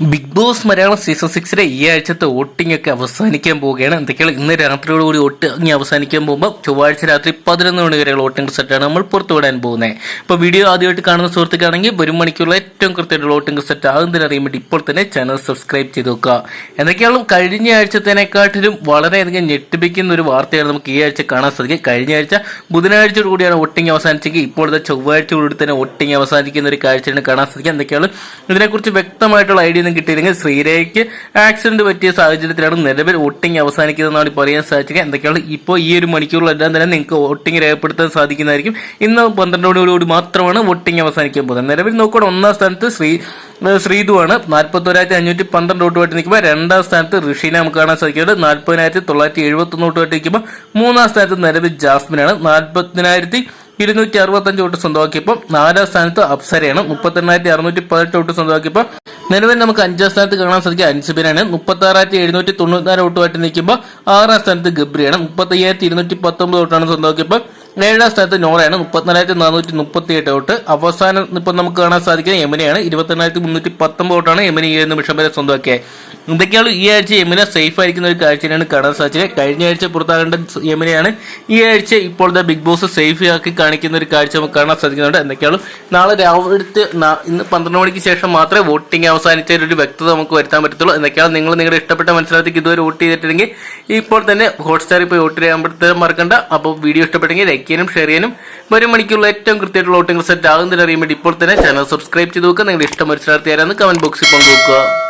Big boss Malayalam season സിക്സിലെ ഈ ആഴ്ചത്തെ വോട്ടിംഗ് ഒക്കെ അവസാനിക്കാൻ പോവുകയാണ്. എന്തൊക്കെയാണ്? ഇന്ന് രാത്രിയോടുകൂടി വോട്ടിംഗ് അവസാനിക്കാൻ പോകുമ്പോൾ ചൊവ്വാഴ്ച രാത്രി പതിനൊന്ന് മണി വരെയുള്ള വോട്ടിംഗ് സെറ്റാണ് നമ്മൾ പുറത്തുവിടാൻ പോകുന്നത്. ഇപ്പോൾ വീഡിയോ ആദ്യമായിട്ട് കാണുന്ന സുഹൃത്തുക്കാണെങ്കിൽ വരും മണിക്കുള്ള ഏറ്റവും കൃത്യമായിട്ടുള്ള വോട്ടിംഗ് സെറ്റ് ആകുന്നതിന് അറിയാൻ വേണ്ടി ഇപ്പോൾ തന്നെ ചാനൽ സബ്സ്ക്രൈബ് ചെയ്ത് നോക്കുക എന്തൊക്കെയാണ് കഴിഞ്ഞ ആഴ്ചത്തേനെക്കാട്ടിലും വളരെയധികം ഞെട്ടിപ്പിക്കുന്ന ഒരു വാർത്തയാണ് നമുക്ക് ഈ ആഴ്ച കാണാൻ സാധിക്കും കഴിഞ്ഞ ആഴ്ച ബുധനാഴ്ചയോട് കൂടിയാണ് വോട്ടിംഗ് അവസാനിച്ചെങ്കിൽ ഇപ്പോഴത്തെ ചൊവ്വാഴ്ചയോടുകൂടി തന്നെ വോട്ടിംഗ് അവസാനിക്കുന്ന ഒരു കാഴ്ചയാണ് കാണാൻ സാധിക്കുക എന്തൊക്കെയാണ് ഇതിനെക്കുറിച്ച് വ്യക്തമായിട്ടുള്ള ഐഡിയ ഒന്നും കിട്ടിയില്ലെങ്കിൽ ശ്രീരേഖയ്ക്ക് ആക്സിഡന്റ് പറ്റിയ സാഹചര്യത്തിലാണ് നിലവിൽ വോട്ടിംഗ് അവസാനിക്കുന്നതെന്നാണ് ഇപ്പോൾ പറയാൻ സാധിച്ചത്. എന്തൊക്കെയാണ് ഇപ്പോൾ ഈ ഒരു മണിക്കൂറിലെല്ലാം തന്നെ നിങ്ങൾക്ക് വോട്ടിംഗ് രേഖപ്പെടുത്താൻ സാധിക്കുന്നതായിരിക്കും. ഇന്ന് പന്ത്രണ്ടോടുകൂടി മാത്രമാണ് വോട്ടിംഗ് അവസാനിക്കാൻ പോകുന്നത്. നിലവിൽ നോക്കുകയാണ് ഒന്നാം സ്ഥാനത്ത് ശ്രീ ശ്രീതുവാണ്. നാൽപ്പത്തൊരായിരത്തി അഞ്ഞൂറ്റി പന്ത്രണ്ട് വോട്ടുമായിട്ട് നിൽക്കുമ്പോൾ രണ്ടാം സ്ഥാനത്ത് ഋഷീനെ നമുക്ക് കാണാൻ സാധിക്കുന്നത്. നാൽപ്പതിനായിരത്തി തൊള്ളായിരത്തി എഴുപത്തി ഒന്ന് വോട്ടുമായിട്ട് നിൽക്കുമ്പോൾ മൂന്നാം സ്ഥാനത്ത് നിലവിൽ ജാസ്മിനാണ്. നാൽപ്പത്തിനായിരത്തി ഇരുന്നൂറ്റി അറുപത്തഞ്ച് വോട്ട് സ്വന്തമാക്കിയപ്പോൾ നാലാം സ്ഥാനത്ത് അപ്സരയാണ്. മുപ്പത്തെണ്ണായിരത്തി അറുന്നൂറ്റി പതിനെട്ട് വോട്ട് സ്വന്തമാക്കിയപ്പോൾ നിലവിൽ നമുക്ക് അഞ്ചാം സ്ഥാനത്ത് കാണാൻ സാധിക്കുക അൻസിബിനാണ്. മുപ്പത്തി ആറായിരത്തി എഴുന്നൂറ്റി തൊണ്ണൂറ്റിനാല് വോട്ടുമായിട്ട് നിൽക്കുമ്പോൾ ആറാം സ്ഥാനത്ത് ഗബ്രിയാണ്. മുപ്പത്തി അയ്യായിരത്തി ഇരുന്നൂറ്റി പത്തൊമ്പത് വോട്ടാണ് സ്വന്തമാക്കിയപ്പോൾ ഏഴാം സ്ഥാനത്ത് നോറയാണ് മുപ്പത്തിനാലായിരത്തി നാനൂറ്റി മുപ്പത്തി എട്ട് വോട്ട്. അവസാനം ഇപ്പം നമുക്ക് കാണാൻ സാധിക്കുക യമനയാണ്. ഇരുപത്തെണ്ണായിരത്തി മുന്നൂറ്റി പത്തൊമ്പത് വോട്ടാണ് യമന ഒരു നിമിഷം വരെ സ്വന്തമാക്കിയത്. എന്തൊക്കെയാണ് ഈ ആഴ്ച യമന സേഫ് ആയിരിക്കുന്ന ഒരു കാഴ്ചയാണ് കാണാൻ സാധിച്ചത്. കഴിഞ്ഞ ആഴ്ച പുറത്താകേണ്ട യമനയാണ്. ഈ ആഴ്ച ഇപ്പോഴത്തെ ബിഗ് ബോസ് സേഫ് ആക്കി കാണിക്കുന്ന ഒരു കാഴ്ച നമുക്ക് കാണാൻ സാധിക്കുന്നുണ്ട്. എന്തൊക്കെയാണ്? നാളെ രാവിലത്തെ ഇന്ന് പന്ത്രണ്ട് മണിക്ക് ശേഷം മാത്രമേ വോട്ടിംഗ് അവസാനിച്ച ഒരു വ്യക്തത നമുക്ക് വരുത്താൻ പറ്റത്തുള്ളൂ. എന്തൊക്കെയാണ്? നിങ്ങൾ നിങ്ങളുടെ ഇഷ്ടപ്പെട്ട മത്സരത്തേക്ക് ഇതുവരെ വോട്ട് ചെയ്തിട്ടുണ്ടെങ്കിൽ ഇപ്പോൾ തന്നെ ഹോട്ട്സ്റ്റാറിൽ പോയി വോട്ട് ചെയ്യാൻ മറക്കണ്ട. അപ്പോൾ വീഡിയോ ഇഷ്ടപ്പെട്ടെങ്കിൽ ലൈക്ക് ചെയ്യാനും ഷെയർ ചെയ്യാനും. വരും മണിക്കുള്ള ഏറ്റവും കൃത്യമായിട്ടുള്ള വോട്ടിംഗ് സെറ്റ് ആകുന്നതിന് അറിയാൻ വേണ്ടി ഇപ്പോൾ തന്നെ ചാനൽ സബ്സ്ക്രൈബ് ചെയ്ത് നോക്കുക നിങ്ങളുടെ ഇഷ്ടം മത്സരാർത്ഥി കമന്റ് ബോക്സിൽ പങ്കുവെക്കുക.